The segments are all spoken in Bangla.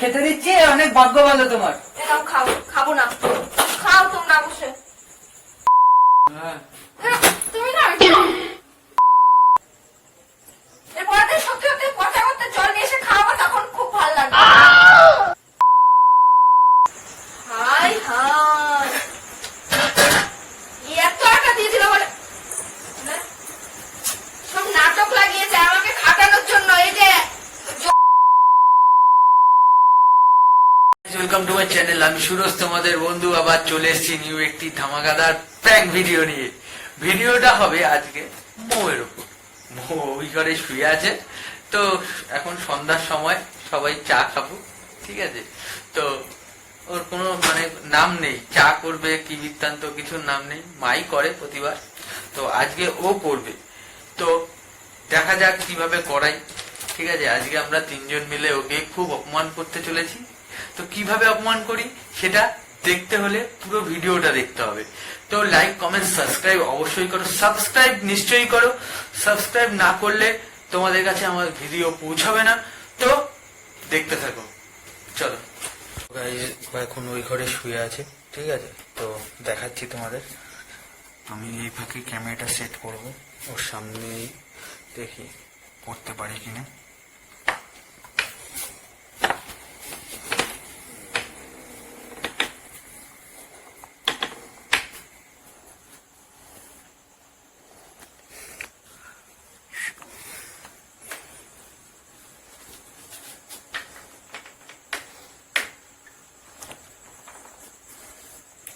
খেতে দিচ্ছি অনেক ভাগ্য ভালো তোমার এরকম খাও খাব না খাও তোমরা বসে হ্যাঁ তুমি না এরপরে তো সত্যি সত্যি পচা করতে জল নিয়ে এসে খাওয়াবো তখন খুব ভালো লাগবে হাই হাই এত টাকা দিয়ে দিল বলে সব নাটক লাগিয়েছে আমাকে খাটানোর জন্য এই যে ওয়েলকাম টু মাই চ্যানেল আমি সুরজ, তোমাদের বন্ধু। আবার চলে এসেছি নিউ একটি ধামাকাদার প্র্যাঙ্ক ভিডিও নিয়ে। ভিডিওটা হবে আজকে মৌয়ের উপর। মৌ ওই ঘরে শুয়ে আছে। তো এখন সন্ধ্যার সময়, সবাই চা খাব, ঠিক আছে? তো ওর কোনো মানে নাম নেই। চা করবে, কি বৃত্তান্ত, কিছুর নাম নেই। মাই করে প্রতিবার। তো আজকে ও করবে। তো দেখা যাক কীভাবে করাই। ঠিক আছে? আজকে আমরা তিনজন মিলে ওকে খুব অপমান করতে চলেছি। তো কীভাবে অপমান করি সেটা দেখতে হলে পুরো ভিডিওটা দেখতে হবে। তো লাইক কমেন্ট সাবস্ক্রাইব অবশ্যই করো। সাবস্ক্রাইব নিশ্চয়ই করো। সাবস্ক্রাইব না করলে তোমাদের কাছে আমার ভিডিও পৌঁছাবে না। তো দেখতে থাকো। চলো। এখন ওই ঘরে শুয়ে আছে, ঠিক আছে? তো দেখাচ্ছি তোমাদের। আমি এই ফাঁকে ক্যামেরাটা সেট করব। ওর সামনেই দেখি করতে পারি কিনা।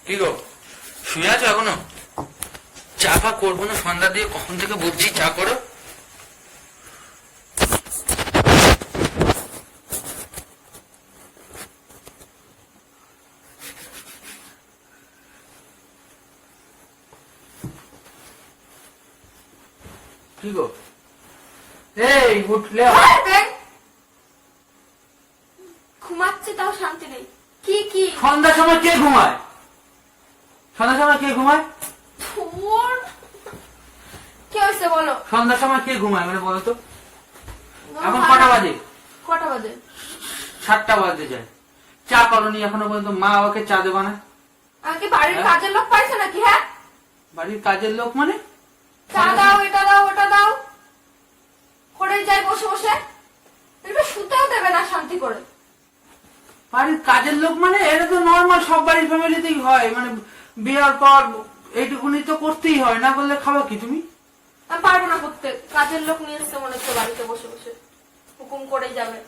কি গো শুয়ে আছো এখনও? চা ফা করব না সন্ধ্যা দিয়ে? কখন থেকে বলছি চা করো? কি গো এই উঠলে ঘুমাচ্ছে তাও শান্তি নেই। কি কি? সন্ধ্যার সময় কে ঘুমায়? সন্ধ্যার সময় কে ঘুমায়? কি হয়েছে বলো? সন্ধ্যার সময় কে ঘুমায় মানে বলো তো? এখন কটা বাজে? কটা বাজে? সাতটা বাজে যায়। চা করনি এখনও পর্যন্ত? মা বাবাকে চা দেবা না। আমাকে বাড়ির হ্যাঁ? কাজের লোক পাইছে নাকি হ্যাঁ? বাড়ির কাজের লোক মানে? চা দাও এটা দাও ওটা দাও। করে যাই বসে বসে। একটু শুতেও দেবে না শান্তি করে। বাড়ির কাজের লোক মানে? এটা তো নর্মাল সব বাড়ির ফ্যামিলিতেই হয়। মানে বিয়ার পর এইটুকুনি তো করতেই হয় না করলে খাব কি তুমি? আমি পারব না করতে। কাজের লোক নিয়ে এসছে মনে হচ্ছে বাড়িতে বসে বসে। হুকুম করেই যাবে।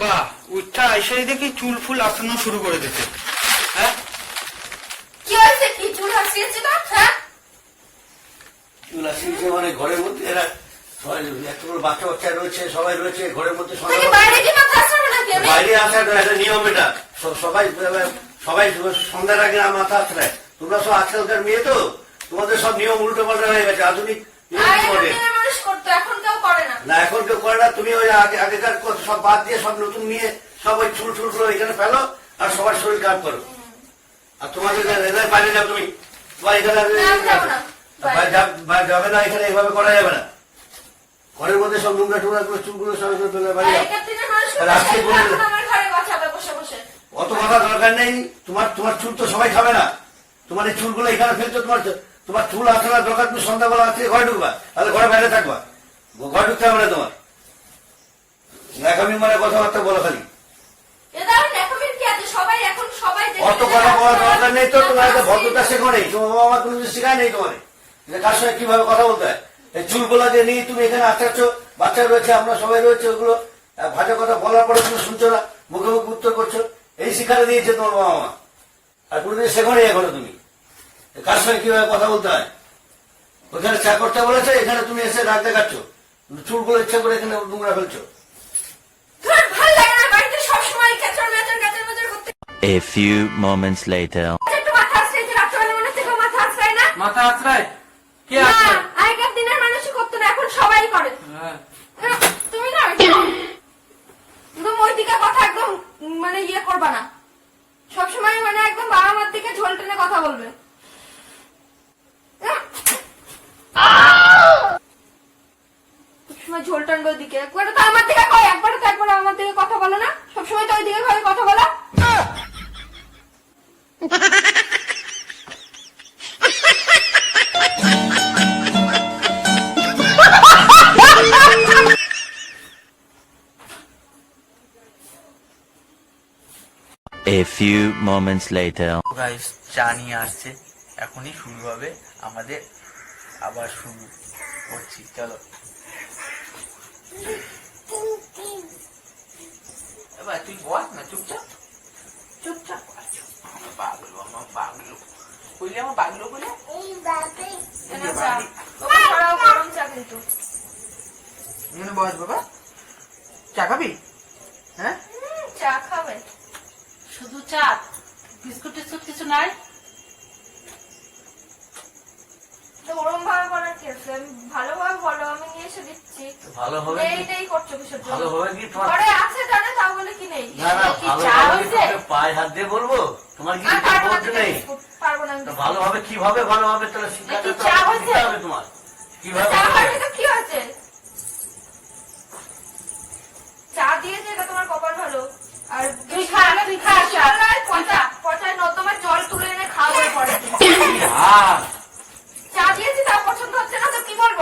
বাহ উঠা এসে দেখি চুল ফুল আসানো শুরু করে দিতে। হ্যাঁ? কি হয়েছে? কি চুল হাসিয়েছে না হ্যাঁ? চুল আসিয়েছে মানে ঘরের মধ্যে? এরা সবাই বাচ্চা বাচ্চা রয়েছে সবাই রয়েছে ঘরের মধ্যে সবাই বাইরে একটা নিয়ম এটা। সবাই সবাই সন্ধ্যার আগে মাথা আছড়ায় তোমরা সব আজকালকার মেয়ে তো? তোমাদের সব নিয়ম উল্টো পাল্টা হয়ে গেছে আধুনিক না। এখন কেউ করে না তুমি ওই আগে আগেকার সব বাদ দিয়ে সব নতুন নিয়ে সব ওই চুল চুল এখানে ফেলো আর সবার শরীর খারাপ করো। আর তোমাদের বাইরে যাও তুমি? তোমার এখানে যাব না। এখানে এইভাবে করা যাবে না। ঘরের মধ্যে সব নোংরা টোংরা করে চুলগুলো সব করে ফেলে আর আজকে অত কথা দরকার নেই তোমার তোমার চুল তো সবাই খাবে না। তোমার এই চুলগুলো এখানে ফেলছো তোমার তোমার চুল আসার দরকার তুমি সন্ধ্যাবেলা আছে ঘরে ঢুকবা তাহলে ঘরে বাইরে থাকবা। ঘরে ঢুকতে হবে না তোমার। এখনই মানে কথাবার্তা বলো খালি। সবাই সবাই অত কথা বলার দরকার নেই তো তোমার। ভদ্রতা শেখো নেই। তোমার বাবা মা তুমি শেখায় নেই তোমার। কার সঙ্গে কীভাবে কথা বলতে হয়? এই চুলগুলো যে নিয়ে তুমি এখানে আসাচ্ছ বাচ্চা রয়েছে আমরা সবাই রয়েছে ওগুলো ভাজা কথা বলার পরে তুমি শুনছো না মুখে মুখে উত্তর করছ। এই শিক্ষাটা দিয়েছে তোমার বাবা মা। আর কোনোদিন শেখো এখনও তুমি। কার সঙ্গে কীভাবে কথা বলতে হয়? ওখানে চা করতে বলেছে এখানে তুমি এসে রাগ দেখাচ্ছ। চুলগুলো ইচ্ছা করে এখানে নোংরা ফেলছো। A few moments later. মাথা আসছে যে রাত্রেবেলা তোমরা এখন সবাই করে। হ্যাঁ। হ্যাঁ, তুমি না একদম ওই দিকে কথা একদম মানে ইয়ে করবা না। সবসময় মানে একদম বাবা মার দিকে ঝোল টেনে কথা বলবে। হ্যাঁ। ঝোল টানবে ওইদিকে। একবারে তো আমার দিকে কয় একবার তো একবার আমার দিকে কথা বলো না। সবসময় তো ওইদিকে ভাবে কথা বলা। A few moments later. Guys চা নিয়ে আসছে। এখনই শুরু হবে আমাদের। আবার শুরু করছি চলো। এবার তুই বল না চুপচাপ। চুপচাপ। আমার আমার বলে? বস বাবা। চা খাবি? হ্যাঁ? চা খাবে। শুধু চা বিস্কুট টিস্কুট কিছু নাই? তো ভাবে বলার কি আছে? ভালোভাবে বলো আমি নিয়ে এসে দিচ্ছি। ভালো হবে কি? করছ কিসের জন্য? ভালো হবে কি? ঘরে আছে জানে তা বলে কি নেই? না না চা হবে কি? হয়েছে? তোমাকে পায়ে হাত দিয়ে বলব? তোমার কি আর পারব না বলতে নেই? পারব না আমি তো দিতে। ভালো হবে কীভাবে? ভালো হবে তাহলে শিক্ষাটা নাকি তো চা আমাকে হয়েছে? হবে তোমার? কীভাবে কি হয়েছে চা দিয়েছে এটা তোমার কপাল ভালো আর তুই খা, তুই খা চা। বিশালায় পচা পচায় নর্দমার জল তুলে এনে খাওয়ার পরে হ্যাঁ চা দিয়েছি তা পছন্দ হচ্ছে না তো কি বলব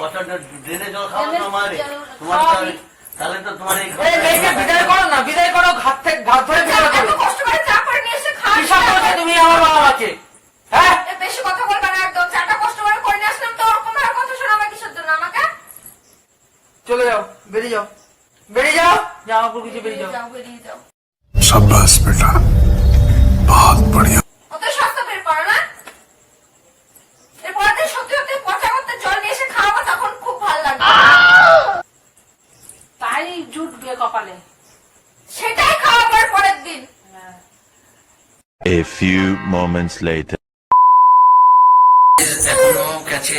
পছন্দ ড্রেনে হ্যাঁ? বেশি কথা বলবা একদম কষ্ট করে করে নিয়ে আসলাম তো ওরকম আর কথা শোনাবা কিসের জন্য আমাকে? চলে যাও বেরিয়ে যাও। বেরিয়ে যাও জামা কাপড় বেটা। বহুত বড়িয়া। জুটবে কপালে সেটাই খাওয়াবার পরের দিন। A few moments later. এখনও গেছে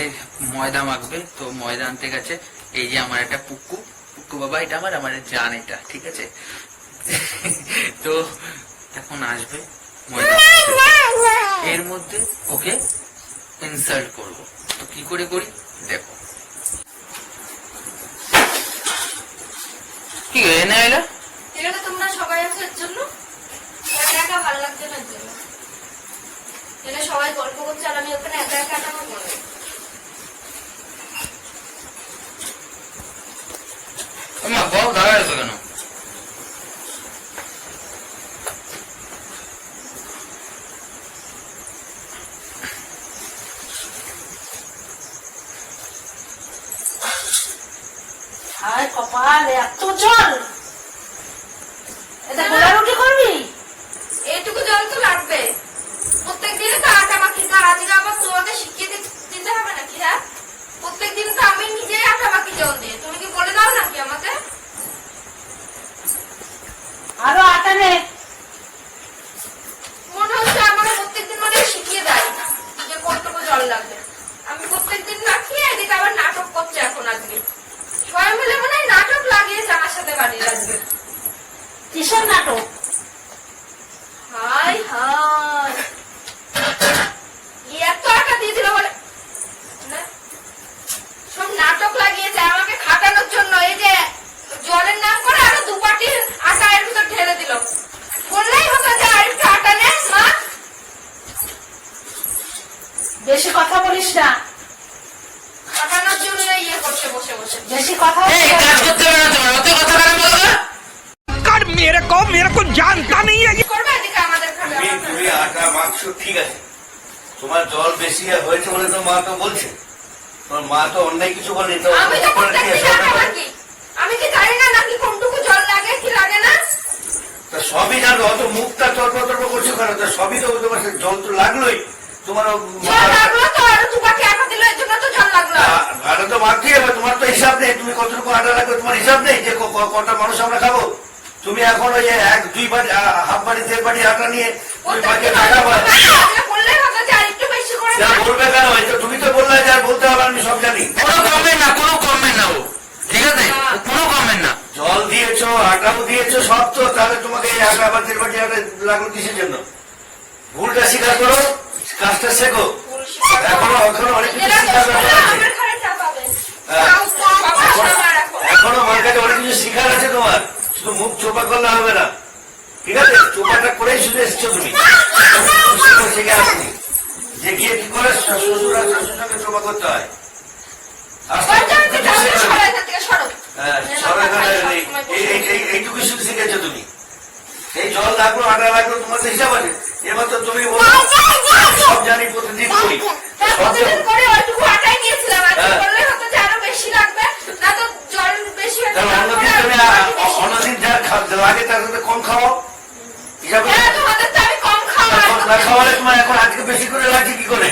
ময়দা মাখবে তো ময়দা আনতে গেছে। এই যে আমার একটা পুক্কু পুক্কু বাবা এটা আমার আমার জান এটা ঠিক আছে? তো এখন আসবে ময়দা এর মধ্যে ওকে ইনসাল্ট করব। তো কি করে করি? দেখো। কি এনে এলা? এটা তোমরা সবাই আছো এর জন্য? একা একা ভালো লাগছে না জন্য। এখানে সবাই গল্প করছে আর আমি ওখানে একা একা আমার মনে দাঁড়ায় কেন হায় কপাল এত জল এটা গোলা রুটি করবি এইটুকু জল তো লাগবে প্রত্যেক দিনে তো আটা মাখি তা আজকে আবার তোমাকে শিখিয়ে দি- দিতে হবে নাকি হ্যাঁ প্রত্যেক দিন তো আমি নিজেই আটা মাখি জল দিয়ে তুমি কি বলে দাও নাকি আমাকে আরও আটা নে মনে হচ্ছে আমাকে প্রত্যেকদিন মানে শিখিয়ে দেয় যে কতটুকু জল লাগবে আমি প্রত্যেকদিন মাখিয়ে এদিকে আবার নাটক করছে এখন আজকে সবাই মিলে মনে হয় নাটক লাগিয়েছে আমার সাথে বাড়ির আজকে কিসের নাটক হাই হাই এত টাকা দিয়ে দিল বলে না? সব নাটক লাগিয়েছে আমাকে খাটানোর জন্য এই যে জলের নাম করে আরও দু বাটি আটা এর ভিতর ঢেলে দিল বললেই হতো যে আরেকটু আটা নে মা বেশি কথা বলিস না। সবই জানো অত মুখটা তর্ক তর্ক করছ কেন? সবই তো তোমার জল তো লাগলোই। তোমার আটা তো জল লাগল। আ- আটা তো মাখতেই হবে তোমার তো হিসাব নেই তুমি কতটুকু আটা লাগবে তোমার হিসাব নেই যে কটা মানুষ আমরা খাব। তুমি এখন ওই যে এক দুই আ- হাফ বাটি দেড় বাটি আটা নিয়ে তুমি বাকি টাকা। বলবে কেন? তো তুমি তো বললে যে আর বলতে হবে আমি সব জানি। কোনো কমেন্ট না কোনো কমেন্ট না ও। ঠিক আছে? কোনো কমেন্ট না। জল দিয়েছ আটাও দিয়েছ সব তো তাহলে তোমাকে এই আটা বা দেড় বাটি আটা লাগল কিসের জন্য? ভুলটা স্বীকার করো। কাজটা শেখো এখনও এখনও অনেক কিছু শেখার হ্যাঁ। এখনও আমার কাছে অনেক কিছু শিখার আছে তোমার। শুধু মুখ চোপা করলে হবে না। ঠিক আছে? চোপাটা করেই শুধু এসছো তুমি। শিখে- আসনি যে গিয়ে কি করে শ্বশুর আর সঙ্গে চোপা করতে হয়? হ্যাঁ, এই- এই- এই- এই- এইটুকু শুধু শিখেছো তুমি। এই জল লাগল আটা লাগল তোমার হিসাব আছে। এবার তো তুমি বলো। সব জানি প্রতিদিন করি। প্রতিদিন করে ওইটুকু আটাই নিয়েছিলাম আজকে হ্যাঁ। হতো যে আরও বেশি লাগবে না তো জল বেশি হয়ে তাহলে অন্যদিন তুমি অন্যদিন যা লাগে তার সাথে কম খাও। হিসাবে হ্যাঁ তোমাদের তো আমি কম খাওয়া না খাওয়ালে তোমার এখন আজকে বেশি করে লাগছে কি করে?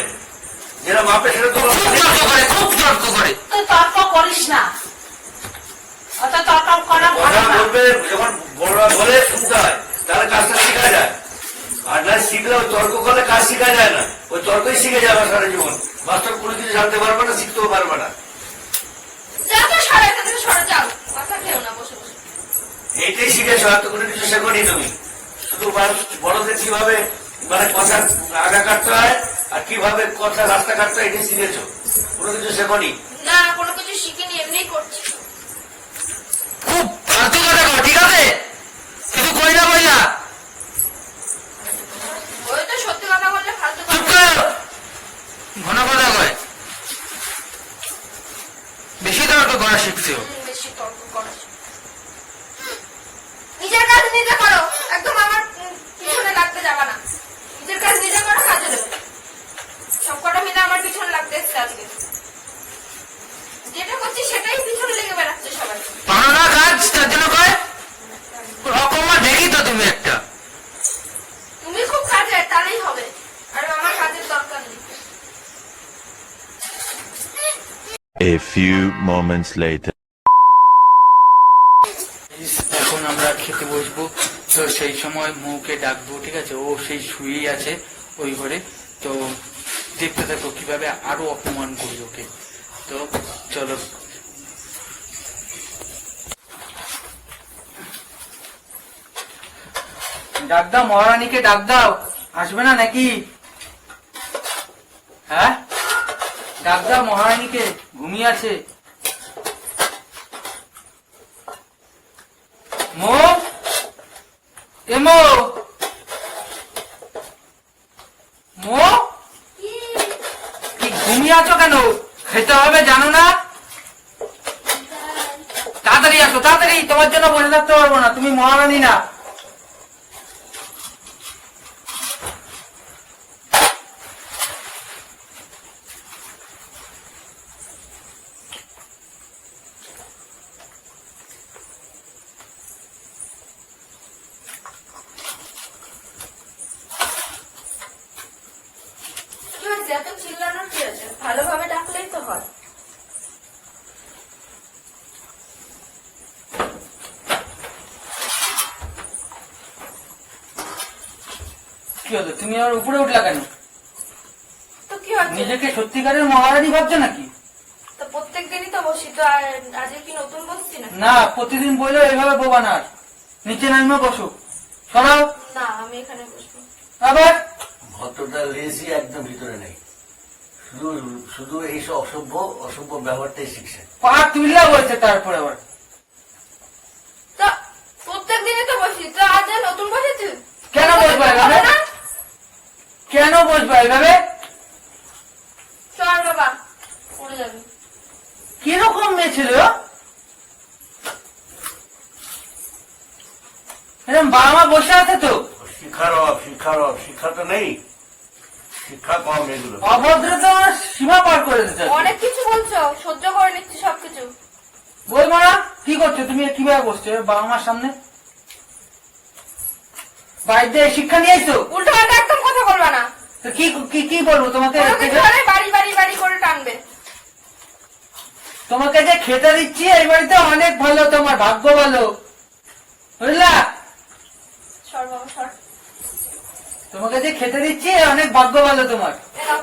যেটা মাপে সেটা তো তর্ক করে খুব তর্ক করে। তুই তর্ক করিস না। অত তর্ক করা ভালো না। বলবে যখন বড়রা বলে শুনতে হয় তাহলে কাজটা শেখা যায়। না শিখলে ওই তর্ক করলে কাজ শিখা যায় না। ওই তর্কই শিখে যাবে সারা জীবন। বাস্তব কোনো কিছু জানতে পারবে না শিখতেও পারবে না। এইটাই শিখেছো আর তো কোনো কিছু শেখনি তুমি। শুধু বড়দের কীভাবে মানে কথা আগা কাটতে হয় আর কীভাবে কথা রাস্তা কাটতে হয় এটাই শিখেছো। কোনো কিছু শেখনি? না কোনো কিছু শিখিনি এমনিই করছি খুব ফালতু কথা কও, ঠিক আছে কিছু কই না বইলা ওই তো সত্যি কথা বললে ফালতু চুপ কথা করো ঘন কথা কয় বেশি তর্ক করা শিখছো হুম, বেশি তর্ক করো নিজের কাজ নিজে করো একদম আমার উম, পিছনে লাগতে যাবা না নিজের কাজ নিজে করো কাজে দেবে সব কটা মিলে আমার পিছনে লাগতে এসছে আজকে যেটা করছি সেটাই পিছনে লেগে বেড়াচ্ছে সবাই পারো না কাজ তার জন্য কয় রকমা দেখি তো তুমি একটা তুমি খুব কাজে তাহলেই হবে আর আমার কাজের দরকার নেই A few moments later. এখন আমরা খেতে বসবো। তো সেই সময় ডাকবো, ঠিক আছে? ও সেই আছে ওই ঘরে। তো দেখতে থাকো কীভাবে আরও অপমান করি ওকে। তো চলো। ডাক দাও, মহারানীকে ডাক দাও। আসবে না নাকি? হ্যাঁ? ডাক দাও মহারানীকে, ঘুমিয়ে আছে। মো? এ মো? মো? কি ঘুমিয়ে আছো কেন? খেতে হবে, জানো না? তাড়াতাড়ি আসো, তাড়াতাড়ি, তোমার জন্য বসে থাকতে পারব না, তুমি মহারানী না কি হয়েছে এত চিল্লানোর কি আছে ভালোভাবে ডাকলেই তো হয়। কি হলো? তুমি আমার উপরে উঠলা কেন? তো কি হচ্ছে নিজেকে সত্যিকারের মহারানী ভাবছ নাকি? তো প্রত্যেক দিনই তো বসি তো আর আজকে কি নতুন বসছি না না প্রতিদিন বললে এইভাবে বোবা না আর। নিচে নামে বসো। সরাও। না আমি এখানে বসবো। আবার? ভদ্রতা লেজি একদম ভিতরে নেই। শুধু শুধু এইসব অসভ্য অসভ্য ব্যবহারটাই শিখছে। পা তুললা বলছে তারপরে আবার। প্রত্যেক দিনই তো বসি তো আজ নতুন বসেছি? কেন বসবো এভাবে? কেন বসবা এইভাবে চল বাবা পড়ে যাবি। কীরকম মেয়ে ছিল এরকম বাবা মা বসে আছে তো? শিক্ষার অভাব শিক্ষার অভাব শিক্ষা তো নেই। শিক্ষা কম এগুলো। অভদ্রতা সীমা পার করে দিতে অনেক কিছু বলছো সহ্য করে নিচ্ছি সবকিছু। বলব না কি করছ? তুমি কীভাবে বসছো? বাবা মার সামনে? বাড়িতে শিক্ষা নিয়ে এসো উল্টো পাল্টা একদম কথা বলবা না। তো কি কি কি বলব তোমাকে? বাড়ি বাড়ি বাড়ি করে টানবে। তোমাকে যে খেতে দিচ্ছি এই বাড়িতে অনেক ভালো তোমার ভাগ্য ভালো। বুঝলা? সর বাবা সর। তোমাকে যে খেতে দিচ্ছি অনেক ভাগ্য ভালো তোমার।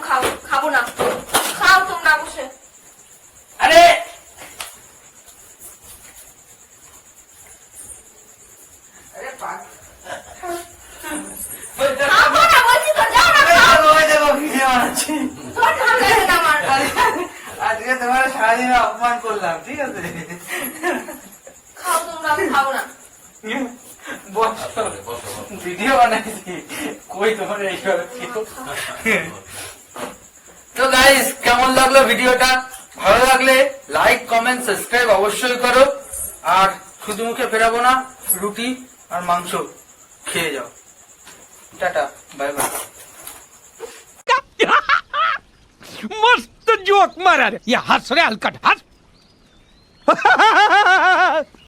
খাও খাব না। খাও তোমরা বসে। আরে! আজকে তোমার সারাদিন অপমান করলাম ঠিক আছে? খাও তোমরা খাব না। ভিডিও বানাইছি। কই তোমার তো গাইস কেমন লাগল ভিডিওটা? ভালো লাগলে লাইক কমেন্ট সাবস্ক্রাইব অবশ্যই করো। আর শুধু মুখে ফেরাবো না, রুটি আর মাংস খেয়ে যাও। টাটা বাই বাই মস্ত জোক মারার। ইয়া হাস আলকাট হাস